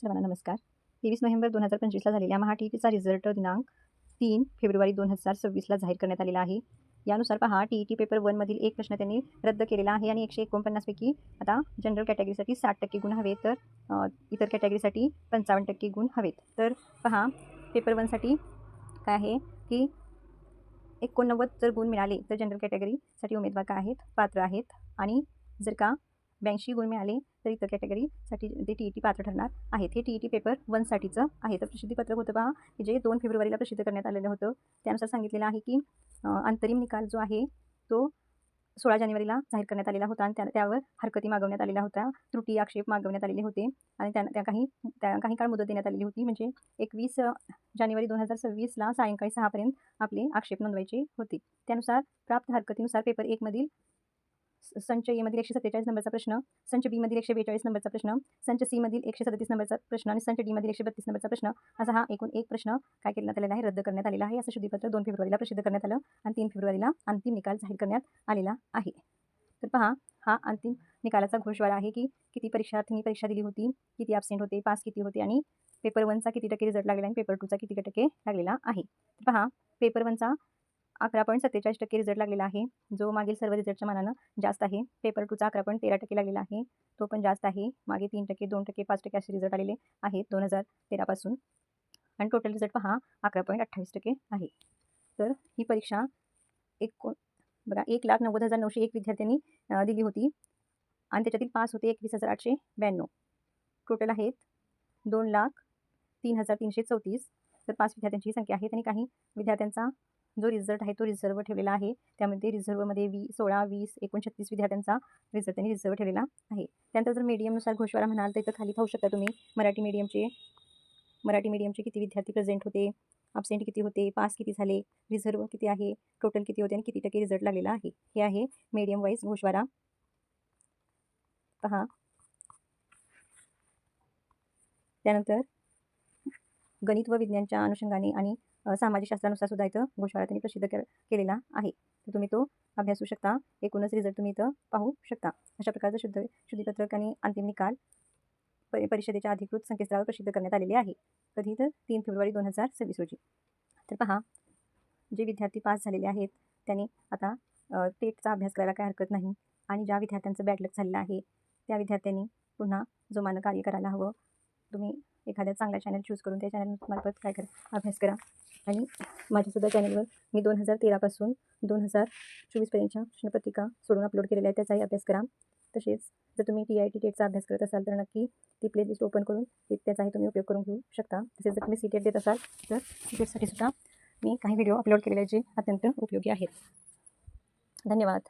सर्वांना नमस्कार. तेवीस नोव्हेंबर दोन हजार पंचवीसला झालेल्या महा टी ईटीचा रिझल्ट दिनांक तीन फेब्रुवारी दोन हजार सव्वीसला जाहीर करण्यात आलेला आहे. यानुसार पहा टी ई टी पेपर वनमधील एक प्रश्न त्यांनी रद्द केलेला आहे आणि एकशे एकोणपन्नासपैकी आता जनरल कॅटेगरीसाठी साठ टक्के गुण हवेत तर इतर कॅटेगरीसाठी पंचावन्न टक्के गुण हवेत. तर पहा पेपर वनसाठी काय आहे की एकोणनव्वद जर गुण मिळाले तर जनरल कॅटेगरीसाठी उमेदवार काय आहेत? पात्र आहेत. आणि जर का ब्याऐंशी गुण मिळाले तर इतर कॅटेगरीसाठी ते टी ई टी पात्र ठरणार आहेत. हे टी ई टी पेपर वनसाठीचं आहे. तर प्रसिद्धीपत्रक होतं पहा की जे दोन फेब्रुवारीला प्रसिद्ध करण्यात आलेलं होतं त्यानुसार सांगितलेलं आहे की अंतरिम निकाल जो आहे तो सोळा जानेवारीला जाहीर करण्यात आलेला होता आणि त्या त्यावर हरकती मागवण्यात आलेल्या होत्या त्रुटी आक्षेप मागवण्यात आलेले होते आणि त्या त्या काही त्या काही काळ मुदत देण्यात आलेली होती. म्हणजे एकवीस जानेवारी दोन हजार सव्वीसला सायंकाळी सहापर्यंत आपले आक्षेप नोंदवायचे होते. त्यानुसार प्राप्त हरकतीनुसार पेपर एकमधील संच एमधील एकशे सत्तेचाळीस नंबरचा प्रश्न संच बीमधील एकशे बेचाळीस नंबरचा प्रश्न संच सीमधील एकशे सदतीस नंबरचा प्रश्न आणि संच डीमधील एकशे बत्तीस नंबरचा प्रश्न असा हा एकूण एक प्रश्न काय करण्यात आलेला आहे रद्द करण्यात आलेला आहे. असं शुद्धीपत्र दोन फेब्रुवारीला प्रसिद्ध करण्यात आलं आणि तीन फेब्रुवारीला अंतिम निकाल जाहीर करण्यात आलेला आहे. तर पहा हा अंतिम निकालाचा घोषवारा आहे की किती परीक्षार्थींनी परीक्षा दिली होती किती ॲबसेंट होते पास किती होते आणि पेपर वनचा किती टक्के रिझल्ट लागलेला आणि पेपर टूचा किती टक्के लागलेला आहे. पहा पेपर वनचा अकरा पॉईंट सत्तेचाळीस टक्के रिझल्ट लागलेला आहे. जो मागील सर्व रिझल्टच्या मानानं जास्त आहे. पेपर टूचा अकरा पॉईंट तेरा टक्के लागलेला आहे. तो पण जास्त आहे. मागे तीन टक्के दोन टक्के पाच टक्के असे रिझल्ट आलेले आहेत दोन हजार तेरापासून आणि टोटल रिझल्ट पहा अकरा पॉईंट अठ्ठावीस टक्के आहे. तर ही परीक्षा एक बघा एक लाख नव्वद हजार नऊशे एक विद्यार्थ्यांनी दिली होती. आणि त्याच्यातील पास होते एकवीस हजार आठशे ब्याण्णव. टोटल आहेत दोन लाख तीन हजार तीनशे चौतीस. तर पाच विद्यार्थ्यांची संख्या आहे. आणि काही विद्यार्थ्यांचा जो रिझल्ट आहे तो रिझर्व ठेवलेला आहे. त्यामध्ये रिझर्वमध्ये वी सोळा वीस एकोणछत्तीस विद्यार्थ्यांचा रिझल्ट त्यांनी रिझर्व ठेवलेला आहे. त्यानंतर जर मीडियमनुसार घोषवारा म्हणाल तर इथं खाली पाहू शकता तुम्ही मराठी मीडियमचे मराठी मीडियमचे किती विद्यार्थी प्रेझेंट होते अब्सेंट किती होते पास किती झाले रिझर्व किती आहे टोटल किती होते आणि किती टक्के रिझल्ट लागलेला आहे. हे आहे मीडियम वाईज घोषवारा. पहा. त्यानंतर गणित व विज्ञानच्या अनुषंगाने आणि सामाजिक शास्त्रानुसार सुद्धा इथं घोषवारा त्यांनी प्रसिद्ध के केलेला आहे. तर तुम्ही तो अभ्यासू शकता. एकूणच रिझल्ट तुम्ही इथं पाहू शकता. अशा प्रकारचं शुद्ध शुद्धीपत्रक आणि अंतिम निकाल परि परिषदेच्या अधिकृत संकेतस्थळावर प्रसिद्ध करण्यात आलेले आहे. कधी तर तीन फेब्रुवारी दोन हजार सव्वीस रोजी. तर पहा जे विद्यार्थी पास झालेले आहेत त्यांनी आता टेटचा अभ्यास करायला काही हरकत नाही आणि ज्या विद्यार्थ्यांचं बॅडलक झालेलं आहे त्या विद्यार्थ्यांनी पुन्हा जोमानं कार्य करायला हवं. तुम्ही एखाद्या चांगल्या चॅनल चूज करून त्या चॅनलमार्फत काय करा अभ्यास करा. आणि माझ्यासुद्धा चॅनलवर मी दोन हजार तेरापासून दोन हजार चोवीसपर्यंतच्या प्रश्नपत्रिका सोडून अपलोड केलेल्या आहेत. त्याचाही अभ्यास करा. तसेच जर तुम्ही टी आय टी टेटचा अभ्यास करत असाल तर नक्की ती प्लेलिस्ट ओपन करून त्याचाही तुम्ही उपयोग करून घेऊ शकता. तसेच जर तुम्ही सी टेट देत असाल तर सी टेटसाठी सुद्धा मी काही व्हिडिओ अपलोड केलेले जे अत्यंत उपयोगी आहेत. धन्यवाद.